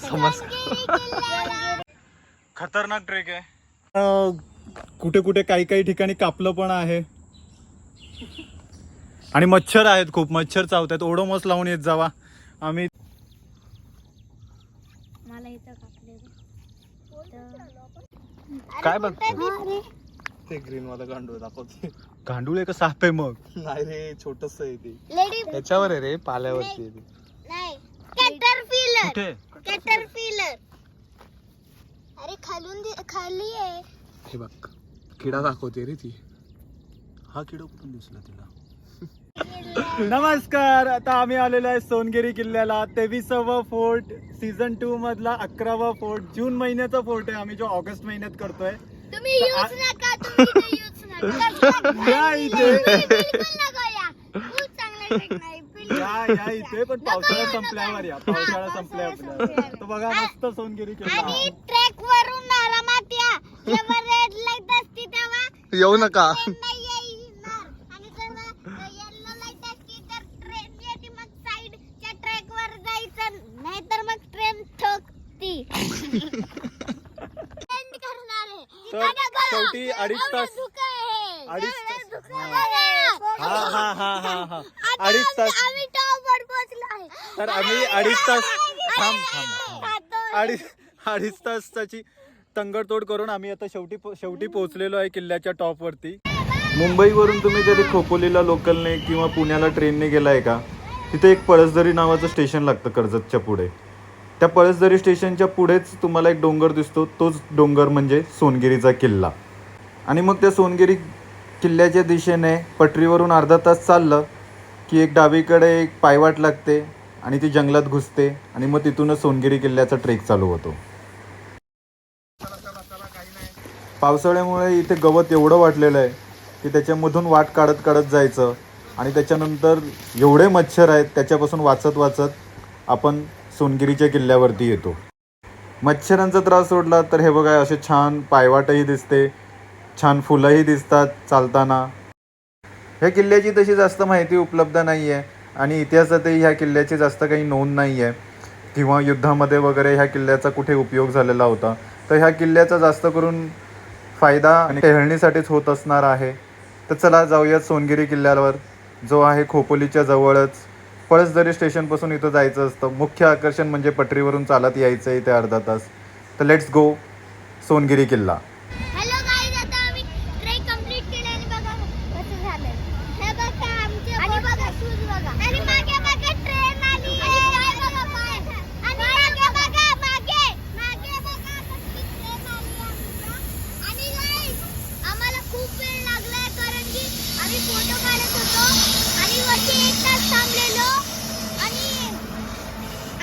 समज. खतरनाक ट्रेक आहे. कुठे कुठे काही काही ठिकाणी कापलं पण आहे. आणि मच्छर आहेत खूप मच्छर चावतात ओडोमस लावून येत जावा. आम्ही मला इथं कापले काय बघ ते ग्रीन वाला गांडूळ दाखवते. गांडूळ आहे का साप आहे मग. नाही रे छोटस आहे ते. लेडी त्याच्यावर आहे रे पाल्यावरती कॅटरपिलर कुठे? कॅटरपिलर अरे खालून दि- खाली आहे. हे बघ किडा दाखवते रे ती. हा किडा कुठून दिसला तिला? नमस्कार आता आम्ही आलेलो आहे सोनगिरी किल्ल्याला. तेविसावा फोर्ट सीझन टू मधला अकरावा फोर्ट. जून महिन्याचा फोर्ट आहे. आम्ही जो ऑगस्ट महिन्यात करतोय. तुम्ही यूज नका तुम्ही यूज नका. या इथे. बिलकुल नका या खूप चांगला. या या इथे पण पावसाळा संपल्यावर या पावसाळा संपल्यावर तो बघा मस्त सोनगिरी किल्ला आणि ट्रॅक वरून आरामात या जेव्हा रेड लाइट असते तेव्हा येऊ नका ट्रेन नाही येणार आणि जेव्हा येलो लाइट असते तर ट्रेन येते मग साईडच्या ट्रॅक वर जायचं नाहीतर मग ट्रेन ठोकती End करणार आहे. तर बघा, बघा. शेवटी अडीच एवढं तास- धुकं आहे. अडीच एवढं तास- धुकं. आहे. हा हा हा हा हा अडीच आम्ही- तास आम्ही टॉपवर पोहोचलो आहे. तर आम्ही अडीच तास थांब थांब थांब. अडीच अडीच तासाची तंगडतोड करून आम्ही आता शेवटी शेवटी पोहोचलेलो आहे किल्ल्याच्या टॉप वरती मुंबईवरून तुम्ही कधी खोपोलीला लोकलने किंवा पुण्याला ट्रेनने गेलाय का तिथे एक पळसदरी नावाचं स्टेशन लागतं कर्जतच्या पुढे त्या पळसदरी स्टेशनच्या पुढेच तुम्हाला एक डोंगर दिसतो तोच डोंगर म्हणजे सोनगिरीचा किल्ला आणि मग त्या सोनगिरी किल्ल्याच्या दिशेने पटरीवरून अर्धा तास चाललं की एक डावीकडे एक पायवाट लागते आणि ती जंगलात घुसते आणि मग तिथूनच सोनगिरी किल्ल्याचा ट्रेक चालू होतो. पावसाळ्यामुळे इथे गवत एवढं वाटलेलं आहे की त्याच्यामधून वाट काढत काढत जायचं आणि त्याच्यानंतर एवढे मच्छर आहेत त्याच्यापासून वाचत वाचत आपण सोनगिरीच्या किल्ल्यावरती येतो. मच्छरांचा त्रास सोडला तर हे बघा असे छान पायवाटही दिसते. छान फुलंही दिसतात चालताना. ह्या किल्ल्याची तशी जास्त माहिती उपलब्ध नाही आहे आणि इतिहासातही ह्या किल्ल्याची जास्त काही नोंद नाही आहे किंवा युद्धामध्ये वगैरे ह्या किल्ल्याचा कुठे उपयोग झालेला होता. तर ह्या किल्ल्याचा जास्त करून फायदा आणि टेहळणीसाठीच होत असणार आहे. तर चला जाऊयात सोनगिरी किल्ल्यावर. जो आहे खोपोलीच्या जवळच. पळसदरी स्टेशनपासून इथं जायचं असतं. मुख्य आकर्षण म्हणजे पटरीवरून चालत यायचं इथे अर्धा तास. तर लेट्स गो सोनगिरी किल्ला हॅलो गाईज आता आम्ही ट्रेक कंप्लीट केले आणि बघा कसं झालं हे बघा आमचे आणि बघा शूज बघा आणि मागे बघा ट्रेन आली आणि काय बघा पाय आणि मागे बघा मागे मागे बघा कसली ट्रेन आली आमच्या आणि गाईज आम्हाला खूप वेळ लागलाय कारण की आम्ही फोटो काढत होतो आणि वरती एक तास थांबलेलो आणि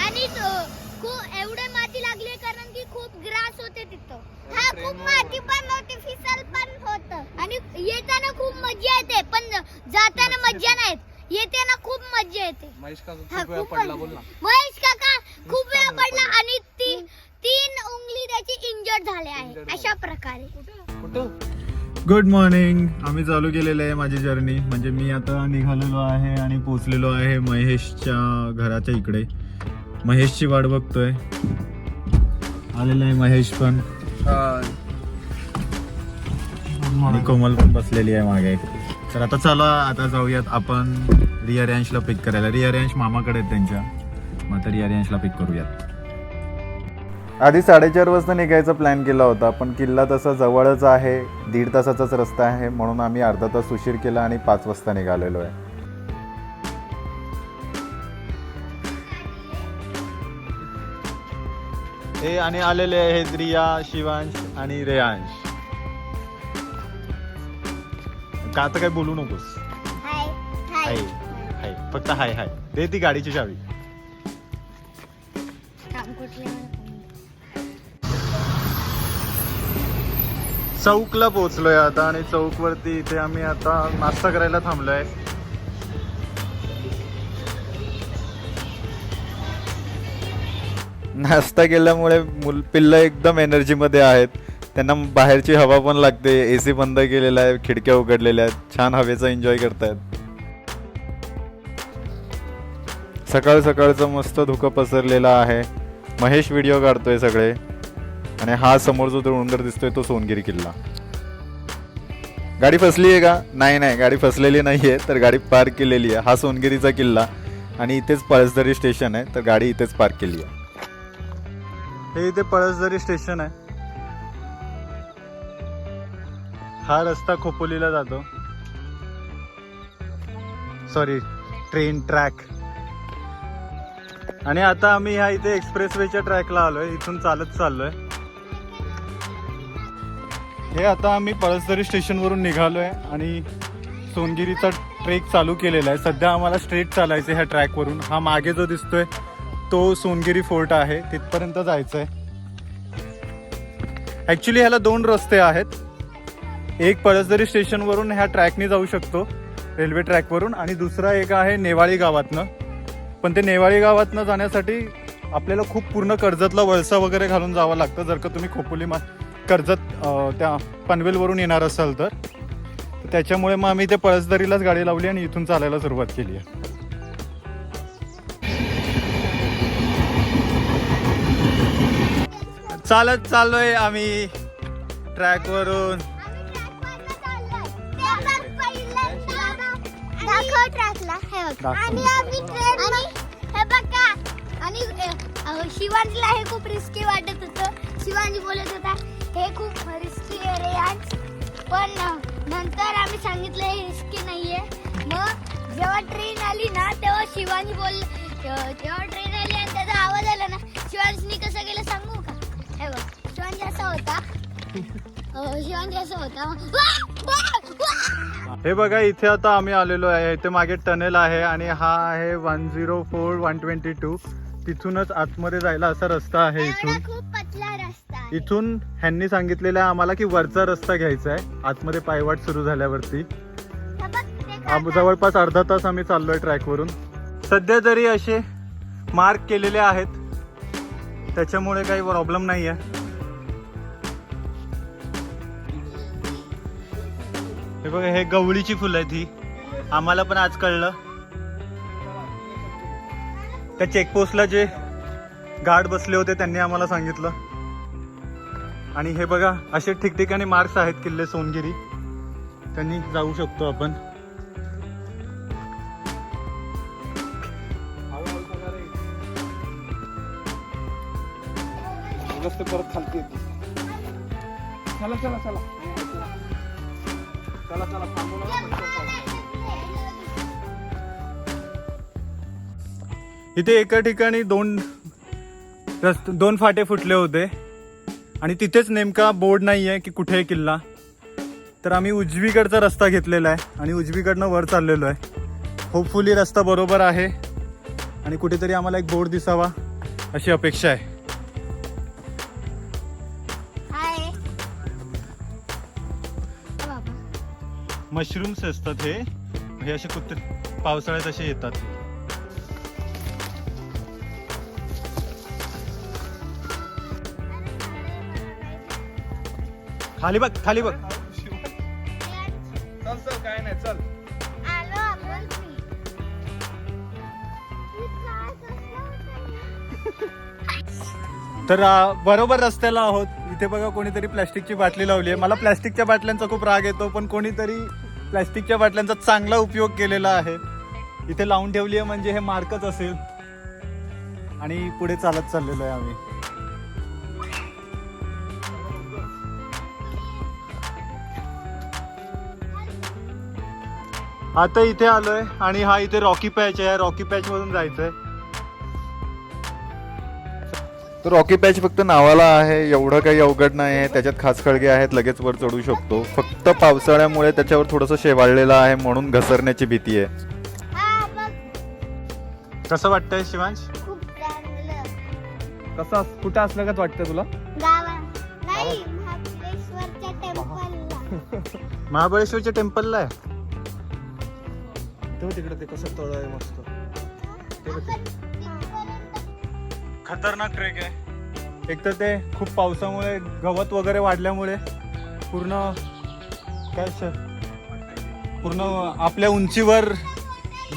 आणि तो- खूप एवढे माती लागली कारण की खूप ग्रास होते तिथं हा खूप माती पण होती फिसल पण होत आणि येताना खूप मजा येते पण जाताना मजा नाही येताना खूप मजा येते महेश का हा, खूप वेळा खूप पडला मजा. बोल ना महेश काका खूप वेळा पडला आणि ती तीन उंगली त्याची इंजर्ड झाले आहे Injured अशा प्रकारे. गुड मॉर्निंग आम्ही चालू केलेलं आहे माझी जर्नी म्हणजे मी आता निघालेलो आहे आणि पोचलेलो आहे महेशच्या घराच्या इकडे. महेशची वाट बघतोय. आलेला आहे महेश पण. आणि कोमल पण बसलेली आहे मागे. तर आता चला आता जाऊयात आपण रिया पिक करायला. रिया मामाकडे आहेत त्यांच्या. मग आता रिया पिक करूयात. आधी साडेचार वाजता निघायचा प्लॅन केला होता पण किल्ला तसा जवळच आहे दीड तासाचाच रस्ता आहे म्हणून आम्ही अर्धा तास उशीर केला आणि पाच वाजता निघालेलो आहे. हे आणि आलेले आहेत रिया शिवांश आणि रेयांश. का आता काय बोलू नकोस? हाय हाय. हाय फक्त हाय हाय. दे ती गाडीची चावी. चौकला पोहोचलोय आता आणि चौक वरती इथे आम्ही आता नाश्ता करायला थांबलोय. नाश्ता केल्यामुळे मुल पिल्लं एकदम एनर्जीमध्ये आहेत. त्यांना बाहेरची हवा पण लागते ए सी बंद केलेला आहे खिडक्या उघडलेल्या आहेत छान हवेचा एन्जॉय करतायत. सकाळ सकाळचं मस्त धुकं पसरलेलं आहे. महेश व्हिडिओ काढतोय सगळे. आणि हा समोर जो डोंगर दिसतोय तो सोनगिरी किल्ला. गाडी फसली आहे का? नाही नाही. गाडी फसलेली नाही आहे तर गाडी पार्क केलेली आहे. हा सोनगिरीचा किल्ला आणि इथेच पळसदरी स्टेशन आहे तर गाडी इथेच पार्क केली आहे. हे इथे पळसदरी स्टेशन आहे. हा रस्ता खोपोलीला जातो. सॉरी ट्रेन ट्रॅक आणि आता आम्ही ह्या इथे एक्सप्रेसवेच्या ट्रॅकला आलोय. इथून चालत चाललोय. हे आता आम्ही पळसदरी स्टेशनवरून निघालो आहे आणि सोनगिरीचा ट्रेक चालू केलेला आहे. सध्या आम्हाला स्ट्रेट चालायचं ह्या ट्रॅकवरून. हा मागे जो दिसतोय तो सोनगिरी फोर्ट आहे. तिथपर्यंत जायचं आहे ॲक्च्युली ह्याला दोन रस्ते आहेत. एक पळसदरी स्टेशनवरून ह्या ट्रॅकने जाऊ शकतो रेल्वे ट्रॅकवरून. आणि दुसरा एक आहे नेवाळी गावातनं. पण ते नेवाळी गावातनं जाण्यासाठी आपल्याला खूप पूर्ण कर्जतला वळसा वगैरे घालून जावं लागतं. जर का तुम्ही खोपोली मा कर्जत त्या पनवेलवरून येणार असाल तर त्याच्यामुळे मग आम्ही ते पळसदरीलाच गाडी लावली आणि इथून चालायला सुरुवात केली आहे. चालत चाललोय आम्ही ट्रॅकवरून. दाखव. ट्रॅकला हे आणि आम्ही हे खूप रिस्की वाटत होतं. शिवांजी बोलत होता हे खूप रिस्की आहे रे आज पण नंतर आम्ही सांगितलं हे रिस्की नाहीये. मग जेव्हा ट्रेन आली ना तेव्हा शिवांजी बोल तेव्हा ट्रेन आली आणि त्याचा आवाज आला ना शिवांजनी कसं गेलं सांगू का? हे बघ शिवांजी असा होता. अ, असा होता! हे बघा इथे आता आम्ही आलेलो आहे. इथे मागे टनेल आहे आणि हा आहे one zero four one twenty two तिथूनच आतमध्ये जायला असा रस्ता आहे एवढा इथून. खूप पतला आहे. इथून ह्यांनी सांगितलेलं आहे आम्हाला की वरचा रस्ता घ्यायचा आहे. आतमध्ये पायवाट सुरू झाल्यावरती. जवळपास अर्धा तास आम्ही चाललोय ट्रॅकवरून. सध्या तरी असे मार्क केलेले आहेत त्याच्यामुळे काही प्रॉब्लेम नाही आहे हे बघा हे गवळीची फुलं आहेत ही. आम्हाला पण आज कळलं. त्या चेकपोस्टला जे गार्ड बसले होते त्यांनी आम्हाला सांगितलं. आणि हे बघा असे ठिकठिकाणी मार्क्स आहेत किल्ले सोनगिरी. त्यांनी जाऊ शकतो आपण. परत खालती येते चला चला चला. चला चला. इथे एका ठिकाणी दोन दोन फाटे फुटले होते. आणि तिथेच नेमका बोर्ड नाही आहे की कुठे आहे किल्ला. तर आम्ही उजवीकडचा रस्ता घेतलेला आहे आणि उजवीकडनं वर चाललेलो आहे. होपफुली रस्ता बरोबर आहे आणि कुठेतरी आम्हाला एक बोर्ड दिसावा अशी अपेक्षा आहे. हाय बाबा. मशरूम्स असतात हे. हे असे कुत्रे पावसाळ्यात असे येतात. खाली बघ खाली बघ. चल चल काय नाही चल. आलो आपण. free. मी काय कसलं होतं? तर आ, बरोबर रस्त्याला आहोत. इथे बघा कोणीतरी प्लॅस्टिकची बाटली लावली आहे. मला प्लॅस्टिकच्या बाटल्यांचा खूप राग येतो पण कोणीतरी प्लॅस्टिकच्या बाटल्यांचा चांगला उपयोग केलेला आहे. इथे लावून ठेवली आहे म्हणजे हे मार्कच असेल. आणि पुढे चालत चाललेलो आहे आम्ही. आता इथे आलोय आणि हा इथे रॉकी पॅच आहे. रॉकी पॅच मधून जायचंय. तर रॉकी पॅच फक्त नावाला आहे. एवढं काही अवघड नाही आहे. त्याच्यात खास खळगे आहेत. लगेच वर चढू शकतो. फक्त पावसाळ्यामुळे त्याच्यावर थोडंसं शेवाळलेलं आहे म्हणून घसरण्याची भीती आहे. हा बघ. कसं वाटतंय शिवांश? कसं अस- कुठं असलं का वाटतं तुला? गावा नाही महाबळेश्वरच्या टेम्पलला. महाबळेश्वरच्या टेम्पलला आहे? तेव्हा तिकडे ते कसं तळ आहे मस्त. खतरनाक ट्रेक आहे. एक तर ते खूप पावसामुळे गवत वगैरे वाढल्यामुळे पूर्ण काय श- पूर्ण आपल्या उंचीवर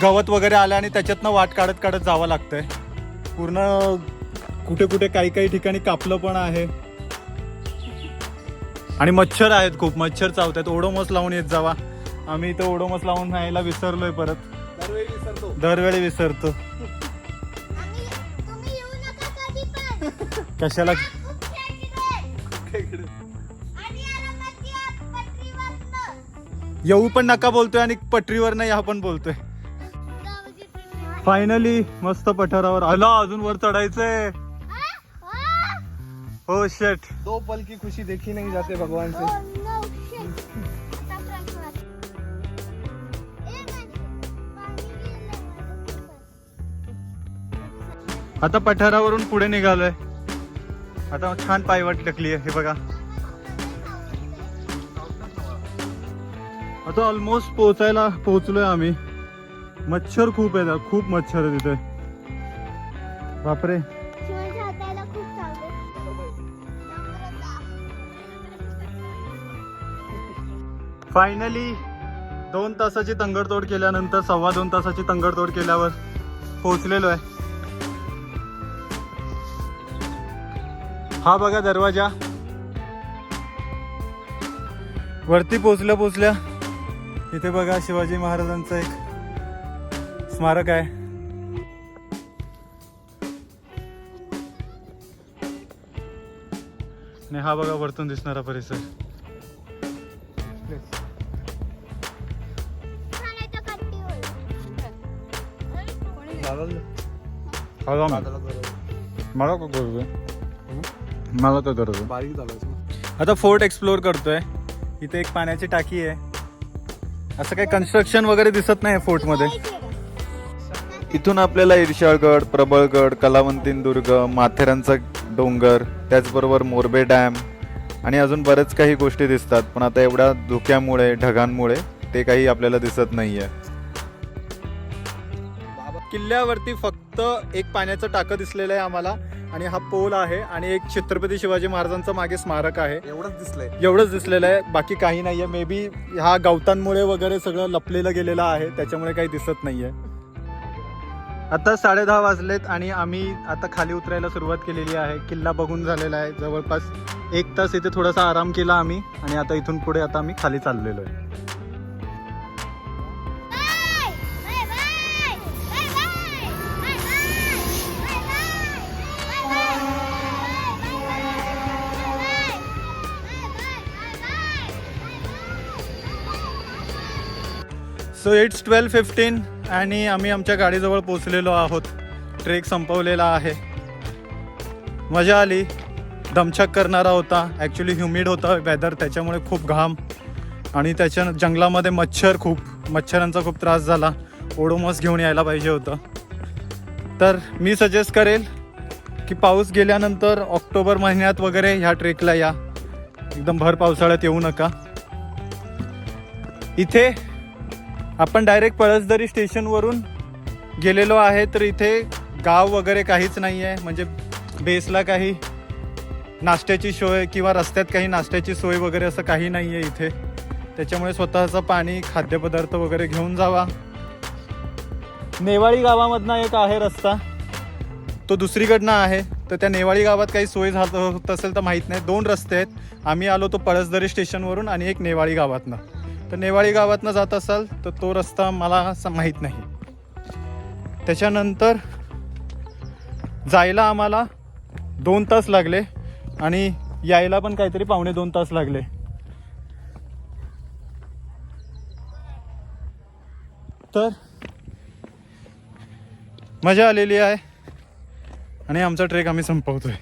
गवत वगैरे आलं आणि त्याच्यातनं वाट काढत काढत जावं लागतंय. पूर्ण कुठे कुठे काही काही ठिकाणी कापलं पण आहे. आणि मच्छर आहेत खूप. मच्छर चावत आहेत ओडोमस लावून येत जावा. आम्ही इथं ओडोमस लावून न्यायला विसरलोय परत. दरवेळी विसरतो. दरवेळी विसरतो. आणि तुम्ही येऊ नका कधी पण. कशाला. येऊ पण नका बोलतोय आणि पटरीवर नाही हा पण बोलतोय. फायनली मस्त पठारावर. आला अजून वर चढायचंय. हा? हा? हो शेट दो पल की खुशी देखी नहीं जाते भगवान से आता पठारावरून पुढे निघालोय. आता छान पायवाट टाकली आहे हे बघा. आता ऑलमोस्ट पोहोचायला पोहोचलोय आम्ही. मच्छर खूप आहेत खूप मच्छर आहे तिथे बापरे. फायनली दोन तासाची तंगडतोड केल्यानंतर सव्वा दोन तासाची तंगडतोड केल्यावर पोहोचलेलो आहे हा बघा दरवाजा. वरती पोचल्या पोचल्या इथे बघा शिवाजी महाराजांचं एक स्मारक आहे. आणि हा बघा वरतून दिसणारा परिसर. मला मला तर गरज बारीक झालं आता फोर्ट एक्सप्लोर करतोय. इथे एक पाण्याची टाकी आहे. असं काही कन्स्ट्रक्शन वगैरे दिसत नाही फोर्टमध्ये इथून आपल्याला इर्शाळगड प्रबळगड कलावंतीन दुर्ग माथेरानचा डोंगर त्याचबरोबर मोरबे डॅम आणि अजून बरेच काही गोष्टी दिसतात. पण आता एवढ्या धुक्यामुळे ढगांमुळे ते काही आपल्याला दिसत नाहीये. किल्ल्यावरती फक्त एक पाण्याचं टाकं दिसलेलं आहे आम्हाला. आणि हा पोल आहे आणि एक छत्रपती शिवाजी महाराजांचं मागे स्मारक आहे. एवढंच दिसलंय. एवढंच दिसलेलं आहे. बाकी काही नाहीये. मे बी ह्या गवतांमुळे वगैरे सगळं लपलेलं गेलेलं आहे. त्याच्यामुळे काही दिसत नाहीये. आता साडे दहा वाजलेत आणि आम्ही आता खाली उतरायला सुरुवात केलेली आहे. किल्ला बघून झालेला आहे. जवळपास एक तास इथे थोडासा आराम केला आम्ही आणि आता इथून पुढे आता आम्ही खाली चाललेलो आहे. सो इट्स ट्वेल्व फिफ्टीन आणि आम्ही आमच्या गाडीजवळ पोचलेलो आहोत. ट्रेक संपवलेला आहे. मजा आली. दमछक करणारा होता. ॲक्च्युली ह्युमिड होता. वेदर त्याच्यामुळे खूप घाम. आणि त्याच्या जंगलामध्ये मच्छर खूप. मच्छरांचा खूप त्रास झाला. ओडोमॉस घेऊन यायला पाहिजे होतं. तर मी सजेस्ट करेल की पाऊस गेल्यानंतर ऑक्टोबर महिन्यात वगैरे ह्या ट्रेकला या. एकदम भर पावसाळ्यात येऊ नका. इथे आपण डायरेक्ट पळसदरी स्टेशनवरून गेलेलो आहे तर इथे गाव वगैरे काहीच नाही आहे म्हणजे बेसला काही नाश्त्याची सोय किंवा रस्त्यात काही नाश्त्याची सोय वगैरे असं काही नाही आहे इथे. त्याच्यामुळे स्वतःचं पाणी खाद्यपदार्थ वगैरे घेऊन जावा. नेवाळी गावामधनं एक आहे रस्ता. तो दुसरीकडनं आहे. तर त्या नेवाळी गावात काही सोय झालं होत असेल तर माहीत नाही. दोन रस्ते आहेत. आम्ही आलो तो पळसदरी स्टेशनवरून आणि एक नेवाळी गावातनं. तर नेवाळी गावातनं जात असाल तर तो रस्ता मला असं माहीत नाही. त्याच्यानंतर जायला आम्हाला दोन तास लागले आणि यायला पण काहीतरी पावणे दोन तास लागले. तर मजा आलेली आहे आणि आमचा ट्रेक आम्ही संपवतोय.